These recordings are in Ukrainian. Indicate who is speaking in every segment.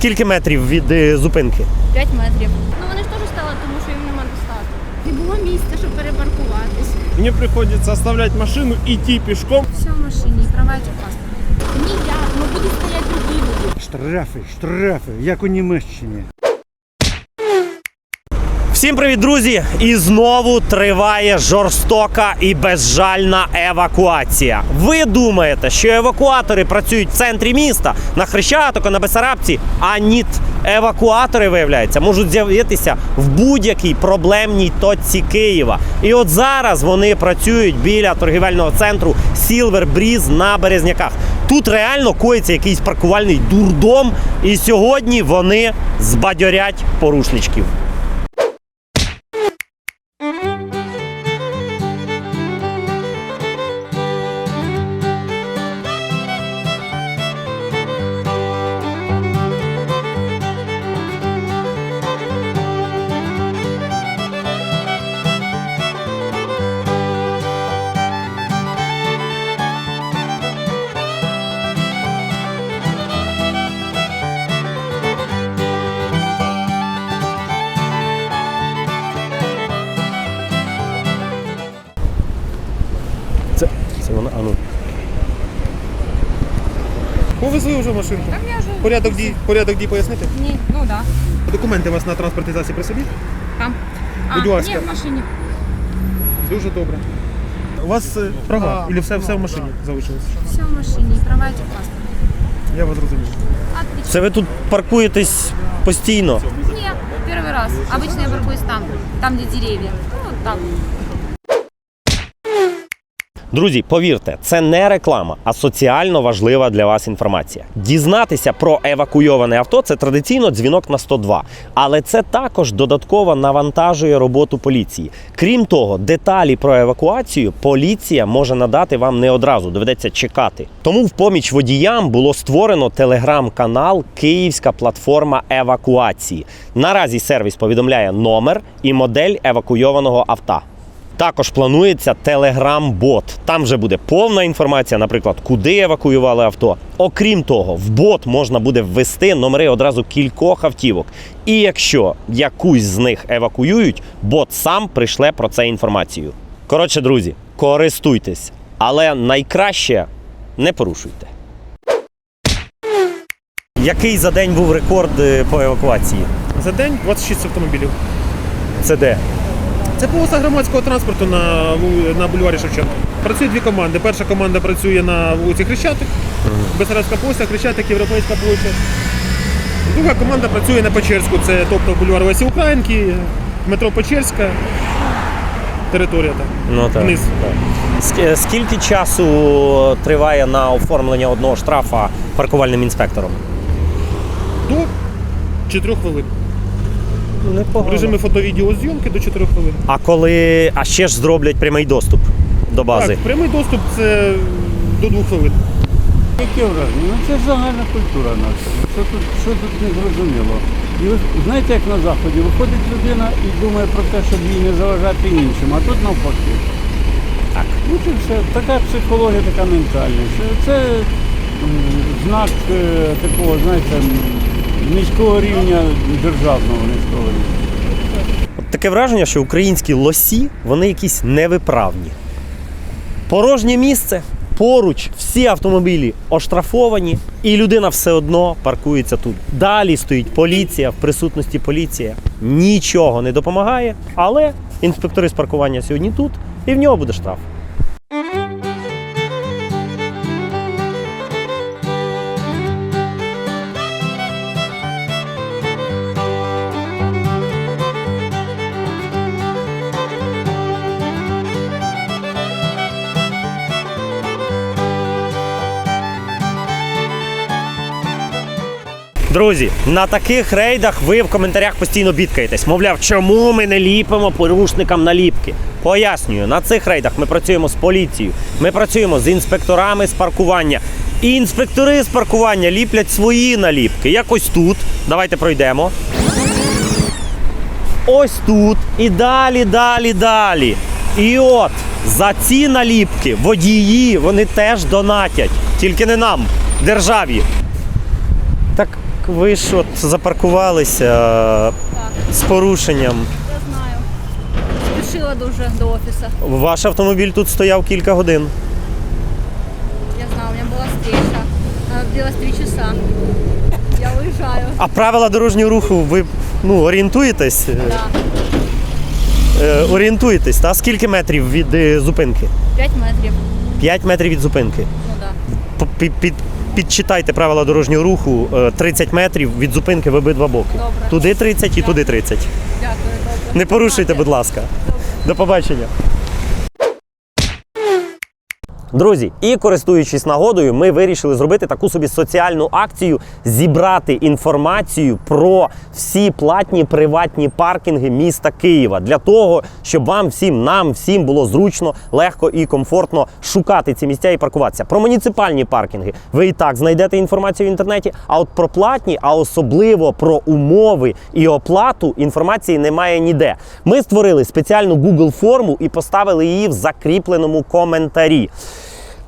Speaker 1: скільки метрів від е, зупинки?
Speaker 2: 5 метрів. Ну вони ж теж стали, тому що їм нема достатку. Не було місця, щоб перепаркуватись.
Speaker 3: Мне приходится оставлять машину, идти пешком.
Speaker 2: Все в машині, права і паспорт. Ні, я, ну будуть стояти другі люди.
Speaker 4: Штрафи, штрафи, як у Німеччині.
Speaker 1: Всім привіт, друзі! І знову триває жорстока і безжальна евакуація. Ви думаєте, що евакуатори працюють в центрі міста на Хрещатику, на Бесарабці? А ні, евакуатори, виявляється, можуть з'явитися в будь-якій проблемній точці Києва. І от зараз вони працюють біля торгівельного центру Silver Breeze на Березняках. Тут реально коїться якийсь паркувальний дурдом, і сьогодні вони збадьорять порушничків.
Speaker 3: Вже машинку. Порядок дій, порядок дій пояснити.
Speaker 2: Ні, ну да.
Speaker 3: Документи у вас на транспортній засіб при собі?
Speaker 2: Там.
Speaker 3: Будь ласка.
Speaker 2: Ні, в машині.
Speaker 3: Дуже добре. У вас е, права, і все, все в машині залишилось.
Speaker 2: Все в машині, права і паспорт.
Speaker 3: Я вас.
Speaker 2: Отлично.
Speaker 1: Це ви тут паркуєтесь постійно.
Speaker 2: Ні, перший раз. Обычно я паркуюсь там, там, де деревья. Ну, так.
Speaker 1: Друзі, повірте, це не реклама, а соціально важлива для вас інформація. Дізнатися про евакуйоване авто це традиційно дзвінок на 102. Але це також додатково навантажує роботу поліції. Крім того, деталі про евакуацію поліція може надати вам не одразу, доведеться чекати. Тому в поміч водіям було створено телеграм-канал Київська платформа евакуації. Наразі сервіс повідомляє номер і модель евакуйованого авто. Також планується Telegram-бот. Там вже буде повна інформація, наприклад, куди евакуювали авто. Окрім того, в бот можна буде ввести номери одразу кількох автівок. І якщо якусь з них евакуюють, бот сам прийшле про це інформацію. Коротше, друзі, користуйтесь, але найкраще не порушуйте. Який за день був рекорд е, по евакуації?
Speaker 3: За день 26 автомобілів.
Speaker 1: Це де?
Speaker 3: Це полоса громадського транспорту на, на бульварі Шевченка. Працює дві команди. Перша команда працює на вулиці Хрещатик, Бесарабська площа, Хрещатик, Європейська площа. Друга команда працює на Печерську, це тобто бульвар Лесі Українки, метро Печерська, територія там.
Speaker 1: Ну так.
Speaker 3: Вниз.
Speaker 1: так. Скільки часу триває на оформлення одного штрафа паркувальним інспектором?
Speaker 3: До 4 хвилин. В режимі фото-відеозйомки до 4 хвилин.
Speaker 1: А коли а ще ж зроблять прямий доступ до бази?
Speaker 3: Так, прямий доступ це до 2 хвилин.
Speaker 4: Яке враження? Ну це ж загальна культура наша. Що тут, що тут не зрозуміло? І ви знаєте, як на заході, виходить людина і думає про те, щоб їй не заважати іншим, а тут навпаки.
Speaker 1: Так.
Speaker 4: Ну це все така психологія, така ментальність. Це, знак е, такого, знаєте, низького рівня державного низького рівня.
Speaker 1: От таке враження, що українські лосі вони якісь невиправні. Порожнє місце, поруч всі автомобілі оштрафовані, і людина все одно паркується тут. Далі стоїть поліція в присутності поліції. Нічого не допомагає, але інспектори з паркування сьогодні тут, і в нього буде штраф. Друзі, на таких рейдах ви в коментарях постійно бідкаєтесь. Мовляв, чому ми не ліпимо порушникам наліпки? Пояснюю, на цих рейдах ми працюємо з поліцією, ми працюємо з інспекторами з паркування. І інспектори з паркування ліплять свої наліпки. Якось тут. Давайте пройдемо. Ось тут. І далі, далі, далі. І от за ці наліпки водії вони теж донатять. Тільки не нам, державі. Так ви ж от запаркувалися
Speaker 5: Так,
Speaker 1: з порушенням.
Speaker 5: я знаю. Спішила дуже до офісу.
Speaker 1: Ваш автомобіль тут стояв кілька годин.
Speaker 5: Я знаю, у меня была встреча. Она длилась три часа. Я уезжаю.
Speaker 1: А правила дорожнього руху ви ну, орієнтуєтесь?
Speaker 5: Да.
Speaker 1: Е, орієнтуєтесь, та? Скільки метрів від е, зупинки?
Speaker 5: 5 метрів.
Speaker 1: 5 метрів від зупинки.
Speaker 5: Ну да.
Speaker 1: Під, під, підчитайте правила дорожнього руху е, 30 метрів від зупинки в обидва боки.
Speaker 5: Добре.
Speaker 1: Туди 30 і туди 30.
Speaker 5: Дякую, добре.
Speaker 1: Не порушуйте, будь ласка. До побачення. Друзі, і користуючись нагодою, ми вирішили зробити таку собі соціальну акцію, зібрати інформацію про всі платні приватні паркінги міста Києва для того, щоб вам всім, нам всім було зручно, легко і комфортно шукати ці місця і паркуватися. Про муніципальні паркінги ви і так знайдете інформацію в інтернеті. А от про платні, а особливо про умови і оплату інформації немає ніде. Ми створили спеціальну Google форму і поставили її в закріпленому коментарі.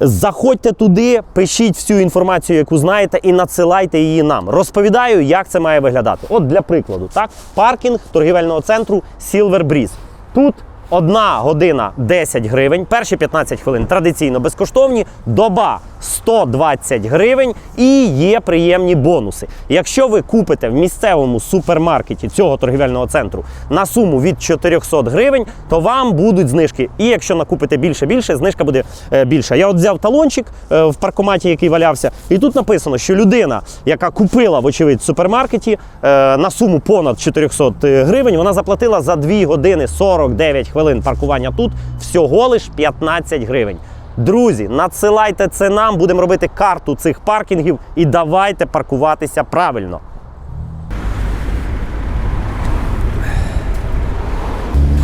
Speaker 1: Заходьте туди, пишіть всю інформацію, яку знаєте, і надсилайте її нам. Розповідаю, як це має виглядати. От для прикладу, так, паркінг торгівельного центру Silver Breeze. Тут одна година 10 гривень, перші 15 хвилин традиційно безкоштовні, доба 120 гривень і є приємні бонуси. Якщо ви купите в місцевому супермаркеті цього торгівельного центру на суму від 400 гривень, то вам будуть знижки. І якщо накупите більше більше, знижка буде е, більша. Я от взяв талончик е, в паркоматі, який валявся, і тут написано, що людина, яка купила, вочевидь, в супермаркеті е, на суму понад 400 гривень, вона заплатила за 2 години 49 хвилин паркування тут всього лиш 15 гривень. Друзі, надсилайте це нам, будемо робити карту цих паркінгів і давайте паркуватися правильно.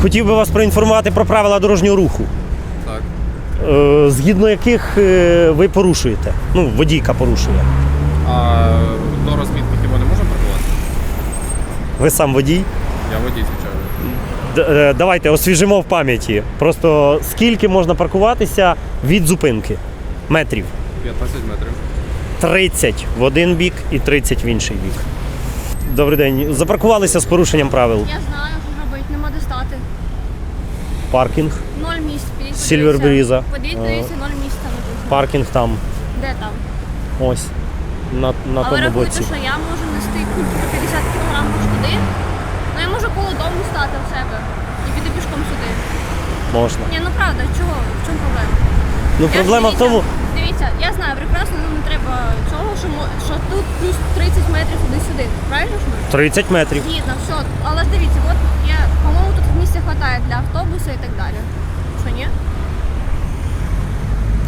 Speaker 1: Хотів би вас проінформувати про правила дорожнього руху,
Speaker 6: Так.
Speaker 1: е, згідно яких е, ви порушуєте. Ну, водійка порушує.
Speaker 6: А до розмітки хіба не можемо паркуватися?
Speaker 1: Ви сам водій.
Speaker 6: Я водій, звичайно.
Speaker 1: Е, Давайте освіжимо в пам'яті. Просто скільки можна паркуватися від зупинки? Метрів.
Speaker 6: 15 метрів.
Speaker 1: 30 в один бік і 30 в інший бік. Добрий день. Запаркувалися з порушенням правил.
Speaker 5: Я знаю, що робити, нема де стати.
Speaker 1: Паркінг.
Speaker 5: Ноль місць. Підіть,
Speaker 1: Silver
Speaker 5: подивіться. Подивіться, ноль місць там. написано.
Speaker 1: Паркінг там.
Speaker 5: Де там?
Speaker 1: Ось. На, на
Speaker 5: Але
Speaker 1: тому
Speaker 5: рахуйте,
Speaker 1: боці.
Speaker 5: що я можу нести культуру 50 кг аж туди. Ну я можу коло в себе і піти пішком сюди.
Speaker 1: Можна.
Speaker 5: Ні, ну правда, чого? В чому проблема?
Speaker 1: Ну
Speaker 5: Я ж
Speaker 1: проблема в
Speaker 5: дивіться,
Speaker 1: тому.
Speaker 5: Дивіться, я знаю прекрасно, ну не треба цього, що, мо- що тут плюс 30 метрів туди-сюди. Правильно ж ми?
Speaker 1: 30 метрів.
Speaker 5: Згідно, все. Але ж дивіться, от я, по-моєму, тут місця вистачає для автобуса і так далі. Що ні?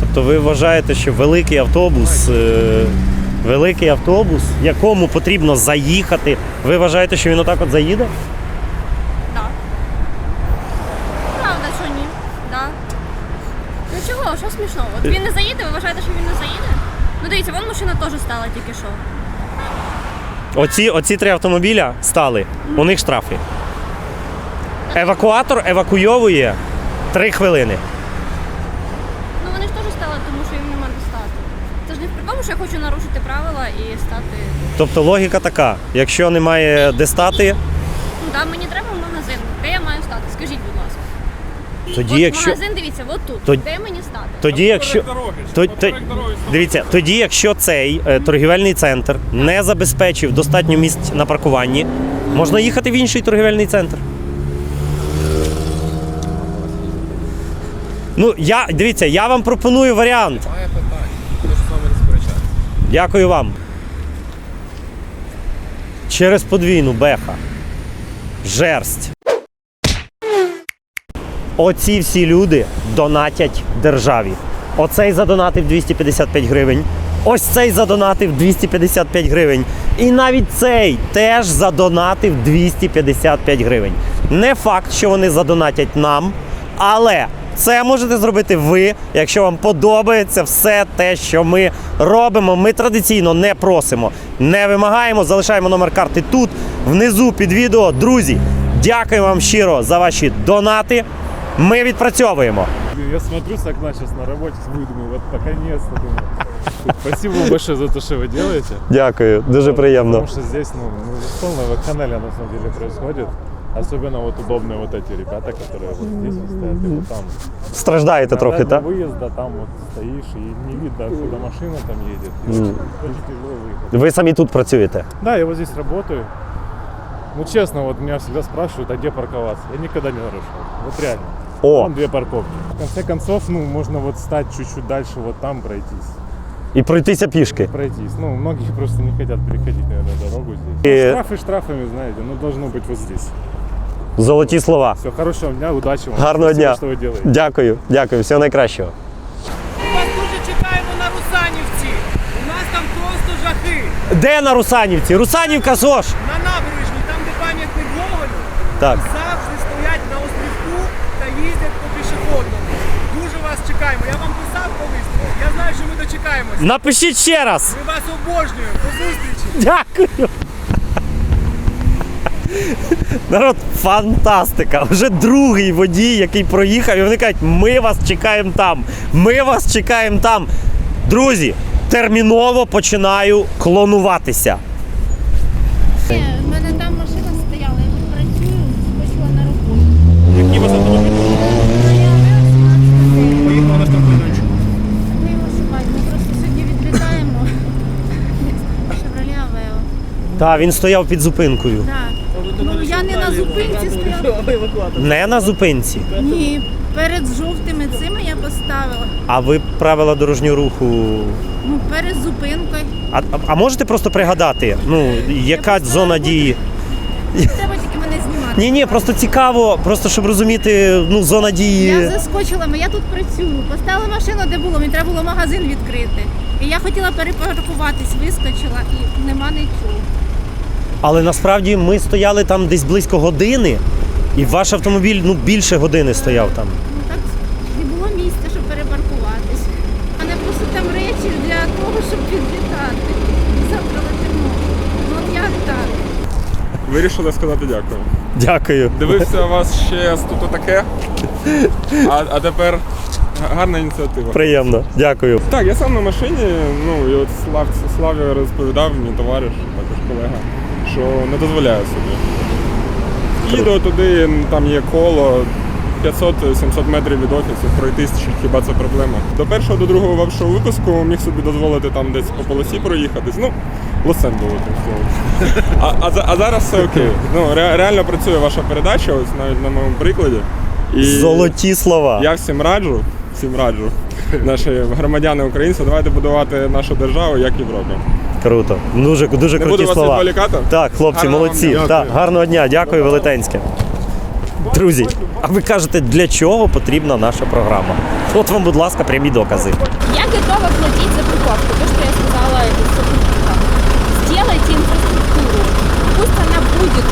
Speaker 1: Тобто ви вважаєте, що великий автобус, е, великий автобус, якому потрібно заїхати, ви вважаєте, що він отак от заїде?
Speaker 5: Так. Правда, що ні? Да. Ну чого, що? От він не заїде, ви вважаєте, що він не заїде? Ну дивіться, вон машина теж стала тільки що.
Speaker 1: Оці, оці три автомобіля стали, у них штрафи. Евакуатор евакуйовує 3 хвилини.
Speaker 5: Ну вони ж теж стали, тому що їм нема де стати. Це ж не при тому, що я хочу нарушити правила і стати.
Speaker 1: Тобто логіка така: якщо немає де стати,
Speaker 5: Ну так, мені треба в магазин. Де я маю стати? Скажіть, будь ласка.
Speaker 1: Тоді
Speaker 5: от
Speaker 1: якщо.
Speaker 5: магазин, дивіться, от тут.
Speaker 1: То-
Speaker 5: Де мені стати?
Speaker 1: Тоді, якщо то, то, дивіться, тоді, якщо цей е, торгівельний центр не забезпечив достатньо місць на паркуванні, можна їхати в інший торгівельний центр. Ну, я дивіться, я вам пропоную варіант.
Speaker 6: Має питання. Хочу з вами не.
Speaker 1: Дякую вам. Через подвійну беха. Жерсть. Оці всі люди донатять державі. Оцей задонатив 255 гривень. Ось цей задонатив 255 гривень. І навіть цей теж задонатив 255 гривень. Не факт, що вони задонатять нам, але це можете зробити ви, якщо вам подобається все те, що ми робимо. Ми традиційно не просимо, не вимагаємо. Залишаємо номер карти тут, внизу під відео. Друзі, дякую вам щиро за ваші донати. Ми відпрацьовуємо.
Speaker 7: Я смотрю с окна сейчас на работе, смотрю, думаю, вот наконец-то, думаю. Спасибо вам большое за то, что вы делаете.
Speaker 1: Дякую, дуже
Speaker 7: Потому что здесь, ну, ну, полная вакханалия на самом деле происходит. Особенно вот удобные вот эти ребята, которые вот здесь вот стоят, и вот там.
Speaker 1: Страждаєте трохи,
Speaker 7: Когда
Speaker 1: так?
Speaker 7: выезда, там вот стоишь, и не видно, откуда машина там едет. И очень, очень тяжело выехать.
Speaker 1: Ви самі тут працюєте.
Speaker 7: Да, я вот здесь работаю. Ну, честно, вот меня всегда спрашивают, а где парковаться? Я никогда не нарушал. Вот реально.
Speaker 1: О,
Speaker 7: Вон две парковки. В конце концов, ну, можно вот стать чуть-чуть дальше, вот там пройтись.
Speaker 1: і пройтися пішки.
Speaker 7: Пройтись. Ну, многие просто не хотят переходить, наверное, дорогу здесь.
Speaker 1: И-
Speaker 7: Ну, штрафы штрафами, знаете, ну, должно быть вот здесь.
Speaker 1: Золоті слова.
Speaker 7: Все, хорошего дня, удачи вам.
Speaker 1: Гарного
Speaker 7: Спасибо,
Speaker 1: дня.
Speaker 7: что вы делаете.
Speaker 1: Дякую, дякую, всього найкращого.
Speaker 8: Ми вас дуже чекаємо на Русанівці. У нас там просто жахи.
Speaker 1: Де на Русанівці? Русанівка ЗОЖ!
Speaker 8: На набережні, там де пам'ятник Гоголю,
Speaker 1: Так.
Speaker 8: завжди Я вам писав колись. Я знаю, що ми дочекаємось.
Speaker 1: Напишіть ще раз.
Speaker 8: Ми вас обожнюємо. До зустрічі.
Speaker 1: Дякую. Народ, фантастика! Вже другий водій, який проїхав, і вони кажуть, ми вас чекаємо там. Ми вас чекаємо там. Друзі, терміново починаю клонуватися.
Speaker 2: Ні, в мене там машина стояла, я тут працюю, скочила на роботу.
Speaker 3: Які у вас автомобілі? Поїхали на штрафмайданчик.
Speaker 2: Ми його шукаємо, ми просто сьогодні відлітаємо. Шевроле Авео.
Speaker 1: Та він стояв під зупинкою.
Speaker 2: Так. Ну я не на зупинці стояла.
Speaker 1: Не на зупинці.
Speaker 2: Ні, перед жовтими цими я поставила.
Speaker 1: А ви правила дорожнього руху.
Speaker 2: Ну, перед зупинкою.
Speaker 1: А, а- а можете просто пригадати, ну, яка зона дії?
Speaker 2: Треба тільки мене знімати.
Speaker 1: Ні, ні, просто цікаво, просто щоб розуміти, ну, зона дії.
Speaker 2: Я заскочила, я тут працюю. Поставила машину, де було, мені треба було магазин відкрити. І я хотіла перепаркуватись, вискочила і нема нічого.
Speaker 1: Але насправді ми стояли там десь близько години, і ваш автомобіль ну, більше години стояв там.
Speaker 2: Ну так не було місця, щоб перепаркуватись. У мене просто там речі для того, щоб відлітати. Завтра летимо. Ну от як так?
Speaker 9: Вирішили сказати дякую.
Speaker 1: Дякую.
Speaker 9: Дивився вас ще з тут таке, а, а тепер гарна ініціатива.
Speaker 1: Приємно, дякую.
Speaker 9: Так, я сам на машині, ну і от Слав, Славі розповідав мій товариш, також колега, що не дозволяє собі. Їду туди, там є коло. 500-700 метрів від офісу пройтись, чи хіба це проблема. До першого, до другого вашого випуску міг собі дозволити там десь по полосі проїхатись. Ну, лосем було тим словом. А, а, а зараз все окей. Ну, ре- реально працює ваша передача, ось навіть на моєму прикладі. І
Speaker 1: Золоті слова.
Speaker 9: я всім раджу, всім раджу, наші громадяни українці, давайте будувати нашу державу як Європа.
Speaker 1: Круто. Дуже, дуже
Speaker 9: Не
Speaker 1: круті
Speaker 9: буду вас
Speaker 1: слова.
Speaker 9: відволікати.
Speaker 1: Так, хлопці,
Speaker 9: Гарного вам
Speaker 1: молодці.
Speaker 9: дня.
Speaker 1: Так, гарного дня, дякую, велетенське. Друзі, а ви кажете, для чого потрібна наша програма? От вам, будь ласка, прямі докази.
Speaker 2: Я готова платить за парковку. То, что я сказала собственникам. Сделайте инфраструктуру. Пусть она будет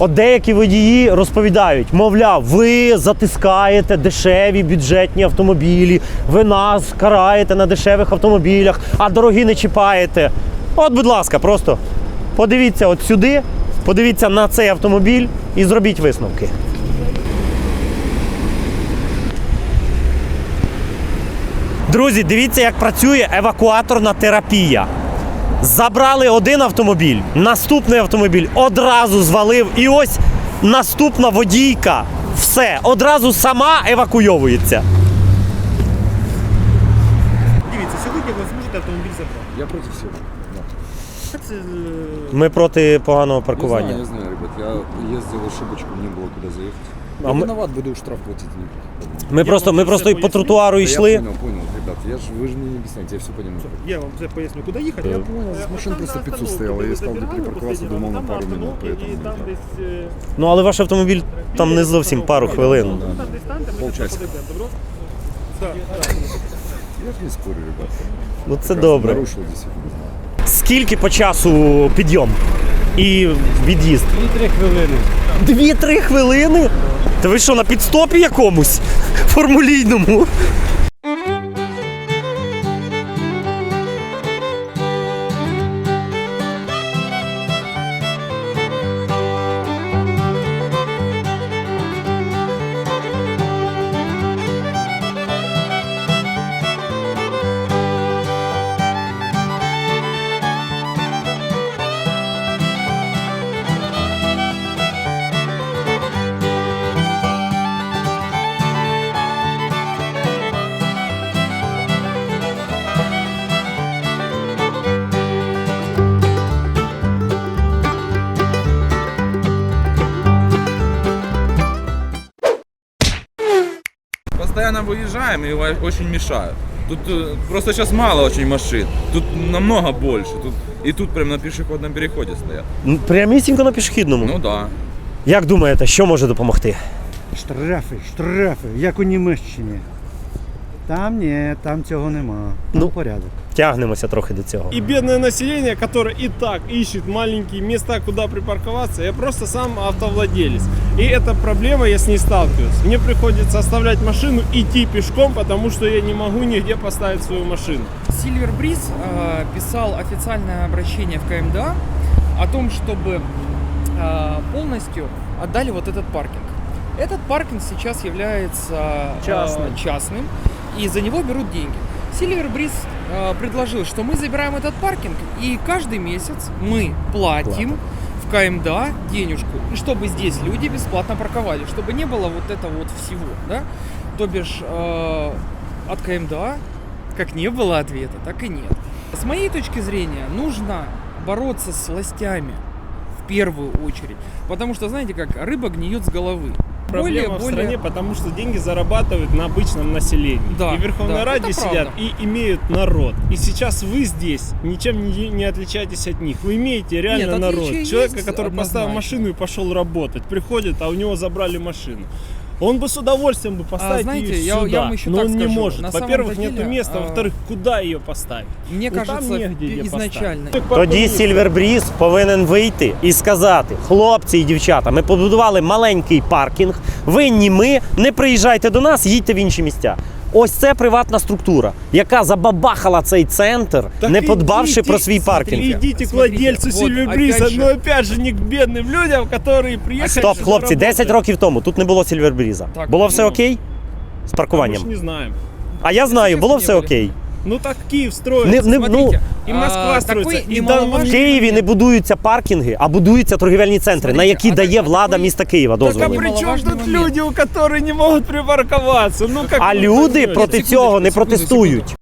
Speaker 1: От деякі водії розповідають, мовляв, ви затискаєте дешеві бюджетні автомобілі, ви нас караєте на дешевих автомобілях, а дорогі не чіпаєте. От, будь ласка, просто подивіться от сюди, подивіться на цей автомобіль і зробіть висновки. Друзі, дивіться, як працює евакуаторна терапія. Забрали один автомобіль, наступний автомобіль одразу звалив. І ось наступна водійка. Все, одразу сама евакуйовується.
Speaker 3: Дивіться, сьогодні ви зможете автомобіль забрати.
Speaker 7: Я проти всього.
Speaker 3: Це, е,
Speaker 1: Ми проти поганого
Speaker 10: Не
Speaker 1: паркування.
Speaker 10: знаю, не знаю, ребят. Я ездил ошибочку, мне было куда заехать.
Speaker 1: А
Speaker 10: я
Speaker 1: мы-
Speaker 10: виноват, буду штраф платить.
Speaker 1: Ми просто, ми
Speaker 3: вам
Speaker 1: просто
Speaker 3: це
Speaker 1: і по
Speaker 3: поясню.
Speaker 1: тротуару
Speaker 10: Да
Speaker 1: йшли.
Speaker 10: Я понял, понял, ребят. Я же, вы же мне не объясняете, я все понимаю.
Speaker 3: Я вам це поясню, куди їхати.
Speaker 10: Я понял, машина просто 500 стояла, я искал, где припарковаться, думал на пару минут, поэтому...
Speaker 3: там
Speaker 10: да.
Speaker 3: десь... е,
Speaker 1: Ну але ваш автомобіль там не зовсім пару хвилин.
Speaker 3: Ну, там десь станьте, ми
Speaker 10: Полчасика.
Speaker 3: подійдемо, добро? Так,
Speaker 10: Я же не спорю, ребят.
Speaker 1: Ну це
Speaker 10: Как раз
Speaker 1: добре.
Speaker 10: Нарушил действительно.
Speaker 1: Скільки по часу підйом І від'їзд?
Speaker 4: Дві-три хвилини.
Speaker 1: Дві-три хвилини? Та ви що, на підстопі якомусь? Формулійному?
Speaker 6: И очень мешают. Тут э, просто сейчас мало очень машин. Тут намного больше. Тут, и тут прям на пешеходном переходе стоят.
Speaker 1: Ну, Прямісінько на пішохідному.
Speaker 6: Ну да.
Speaker 1: Як думаєте, що може допомогти?
Speaker 11: Штрафи, штрафи, як у Німеччині. Там ні, там цього нема. Там
Speaker 1: Ну.
Speaker 11: порядок.
Speaker 1: Тягнемося трохи до цього.
Speaker 12: И бедное население, которое и так ищет маленькие места, куда припарковаться, я просто сам автовладелец. И эта проблема, я с ней сталкиваюсь. Мне приходится оставлять машину, идти пешком, потому что я не могу нигде поставить свою машину.
Speaker 8: Сильвер Бриз э, писал официальное обращение в КМДА о том, чтобы э, полностью отдали вот этот паркинг. Этот паркинг сейчас является э,
Speaker 12: Частным.
Speaker 8: частным, и за него берут деньги. Сильвер Бриз э, предложил, что мы забираем этот паркинг, и каждый месяц мы платим в КМДА денежку, и чтобы здесь люди бесплатно парковали, чтобы не было вот этого вот всего, да? То бишь э, от КМДА как не было ответа, так и нет. С моей точки зрения, нужно бороться с властями в первую очередь. Потому что, знаете как, рыба гниет с головы.
Speaker 12: Проблема в стране, потому что деньги зарабатывают на обычном населении.
Speaker 8: Да,
Speaker 12: и в Верховной
Speaker 8: да,
Speaker 12: Раде сидят
Speaker 8: правда.
Speaker 12: и имеют народ. И сейчас вы здесь ничем не, не отличаетесь от них. Вы имеете реально
Speaker 8: Нет,
Speaker 12: народ. Человека, который поставил
Speaker 8: однозначно.
Speaker 12: машину и пошел работать, приходит, а у него забрали машину. Он бы с удовольствием бы поставил
Speaker 8: знаете,
Speaker 12: ее
Speaker 8: я-
Speaker 12: сюда,
Speaker 8: я вам еще
Speaker 12: но
Speaker 8: так
Speaker 12: он не
Speaker 8: скажу.
Speaker 12: может.
Speaker 8: На самом-то
Speaker 12: Во-первых,
Speaker 8: деле,
Speaker 12: нету места,
Speaker 8: а,
Speaker 12: во-вторых, куда ее поставить?
Speaker 8: Мне
Speaker 12: Ну, там
Speaker 8: кажется,
Speaker 12: негде ее
Speaker 8: изначально.
Speaker 12: поставить.
Speaker 1: Тоді Сільвербріз повинен вийти і сказати: хлопці і дівчата, ми побудували маленький паркінг. Винні ми, не приїжджайте до нас, їдьте в інші місця. Ось це приватна структура, яка забабахала цей центр,
Speaker 12: Так
Speaker 1: не подбавши
Speaker 12: идите,
Speaker 1: про свій паркінг.
Speaker 12: Идите к
Speaker 8: Смотрите,
Speaker 12: владельцу
Speaker 8: вот
Speaker 12: Сильвербриса,
Speaker 8: опять же-
Speaker 12: но опять же не к бедным людям, которые приехали.
Speaker 1: Стоп,
Speaker 12: сюда
Speaker 1: хлопці, 10
Speaker 12: работать.
Speaker 1: років тому тут не було Сільвербріза.
Speaker 8: Так,
Speaker 1: Було все
Speaker 12: ну.
Speaker 1: окей з
Speaker 12: А мы
Speaker 1: паркуванням?
Speaker 12: ж не знаем.
Speaker 1: А я знаю,
Speaker 8: Чесно,
Speaker 1: було
Speaker 8: не
Speaker 1: все
Speaker 8: були.
Speaker 1: окей.
Speaker 12: Ну так Киев строится.
Speaker 1: Не, не, ну,
Speaker 8: Смотрите,
Speaker 12: И Москва
Speaker 8: а,
Speaker 12: строится.
Speaker 8: такой
Speaker 12: и
Speaker 8: немаловажный
Speaker 1: в Києві не будуються паркінги, а будуються торгівельні центри, на
Speaker 8: Смотрите,
Speaker 1: які
Speaker 8: а
Speaker 1: дає
Speaker 8: так- а
Speaker 1: влада
Speaker 8: такой-
Speaker 1: міста Києва
Speaker 12: Так а
Speaker 1: дозволи.
Speaker 12: при чем
Speaker 8: Немаловажный
Speaker 12: тут
Speaker 8: момент.
Speaker 12: люди, у которые не могут припарковаться? Ну как
Speaker 1: А
Speaker 12: вы
Speaker 1: люди
Speaker 12: поймете?
Speaker 1: проти
Speaker 8: Секундочку,
Speaker 1: цього не
Speaker 8: секунду,
Speaker 1: протестують.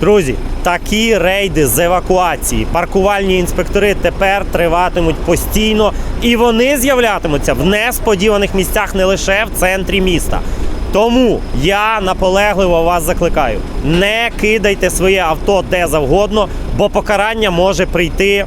Speaker 1: Друзі, такі рейди з евакуації, паркувальні інспектори тепер триватимуть постійно, і вони з'являтимуться в несподіваних місцях не лише в центрі міста. Тому я наполегливо вас закликаю: не кидайте своє авто де завгодно, бо покарання може прийти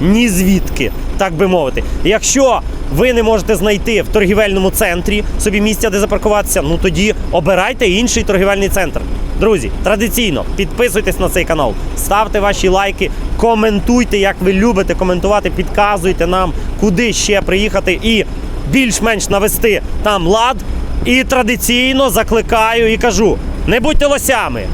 Speaker 1: ні звідки, так би мовити. Якщо ви не можете знайти в торгівельному центрі собі місця, де запаркуватися, ну тоді обирайте інший торгівельний центр. Друзі, традиційно підписуйтесь на цей канал, ставте ваші лайки, коментуйте, як ви любите коментувати, підказуйте нам, куди ще приїхати і більш-менш навести там лад. І традиційно закликаю і кажу: не будьте лосями,